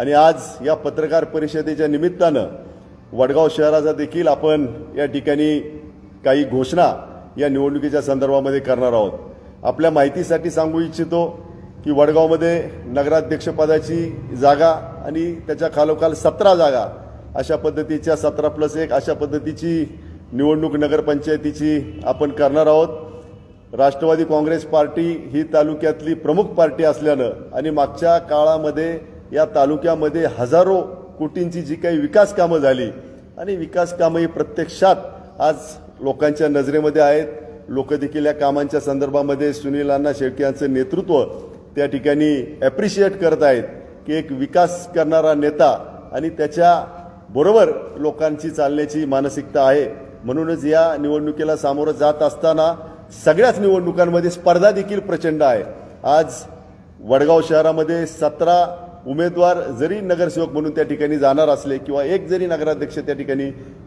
आणि आज या पत्रकार परिषदेच्या निमित्तानं वडगाव शहराचा देखील आपण या ठिकाणी काही घोषणा या निवडणुकीच्या संदर्भामध्ये करणार आहोत. आपल्या माहितीसाठी सांगू इच्छितो की वडगावमध्ये नगराध्यक्षपदाची जागा आणि त्याच्या खालोखाल सतरा जागा अशा पद्धतीच्या सतरा प्लस एक अशा पद्धतीची निवडणूक नगरपंचायतीची आपण करणार आहोत. राष्ट्रवादी काँग्रेस पार्टी ही तालुक्यातली प्रमुख पार्टी असल्यानं आणि मागच्या काळामध्ये या तालुक्यामध्ये हजारो कोटींची जी काही विकास कामं झाली आणि विकास कामं ही प्रत्यक्षात आज लोकांच्या नजरेमध्ये आहेत. लोक देखील या कामांच्या संदर्भामध्ये सुनील अण्णा शेळके यांचं नेतृत्व त्या ठिकाणी ॲप्रिशिएट करत आहेत की एक विकास करणारा नेता आणि त्याच्या बरोबर लोकांची चालण्याची मानसिकता आहे. म्हणूनच या निवडणुकीला सामोरं जात असताना सगळ्याच निवडणुकांमध्ये स्पर्धा देखील प्रचंड आहे. आज वडगाव शहरामध्ये सतरा उमेदवार जरी नगरसेवक म्हणून त्या ठिकाणी जाणार असले किंवा एक जरी नगराध्यक्ष त्या ठिकाणी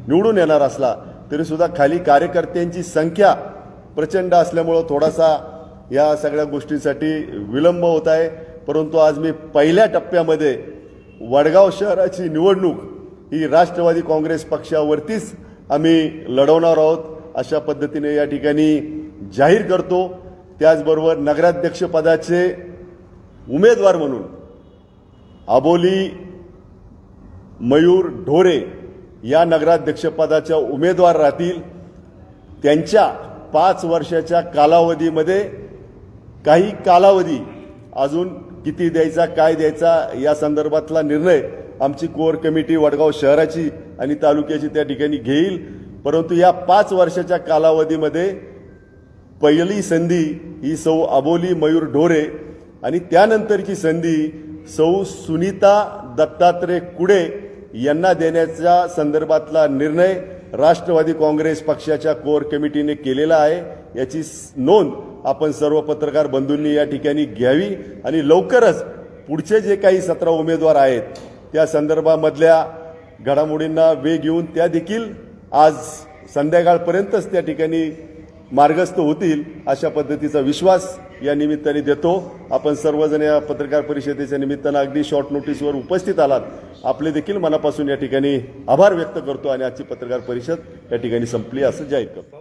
निवडून येणार असला तरीसुद्धा खाली कार्यकर्त्यांची संख्या प्रचंड असल्यामुळं थोडासा या सगळ्या गोष्टींसाठी विलंब होत आहे. परंतु आज मी पहिल्या टप्प्यामध्ये वडगाव शहराची निवडणूक ही राष्ट्रवादी काँग्रेस पक्षावरतीच आम्ही लढवणार आहोत. अशा पद्धतीने या ठिकाणी जाहीर करतो. त्याचबरोबर नगराध्यक्षपदाचे उमेदवार म्हणून आबोली मयूर ढोरे या नगराध्यक्षपदाच्या उमेदवार राहतील. त्यांच्या पाच वर्षाच्या कालावधीमध्ये काही कालावधी अजून किती द्यायचा काय द्यायचा या संदर्भातला निर्णय आमची कोर कमिटी वडगाव शहराची आणि तालुक्याची त्या ठिकाणी घेईल. परंतु या पाच वर्षाच्या कालावधीमध्ये पहिली संधी ही सौ अबोली मयूर ढोरे आणि त्यानंतरची संधी सौ सुनीता दत्तात्रय कुडे यांना देण्याच्या संदर्भातला निर्णय राष्ट्रवादी काँग्रेस पक्षाच्या कोर कमिटीने केलेला आहे. याची नोंद आपण सर्व पत्रकार बंधूंनी या ठिकाणी घ्यावी आणि लवकरच पुढचे जे काही सतरा उमेदवार आहेत त्या संदर्भामधल्या घडामोडींना वेग येऊन त्या देखील आज संध्याकाळपर्यंतच त्या ठिकाणी मार्गस्थ होतील अशा पद्धतीचा विश्वास या निमित्ताने देतो. आपण सर्वजण या पत्रकार परिषदेच्या निमित्तानं अगदी शॉर्ट नोटीसवर उपस्थित आलात. आपले देखील मनापासून या ठिकाणी आभार व्यक्त करतो आणि आजची पत्रकार परिषद या ठिकाणी संपली. असं जाहीर करतो.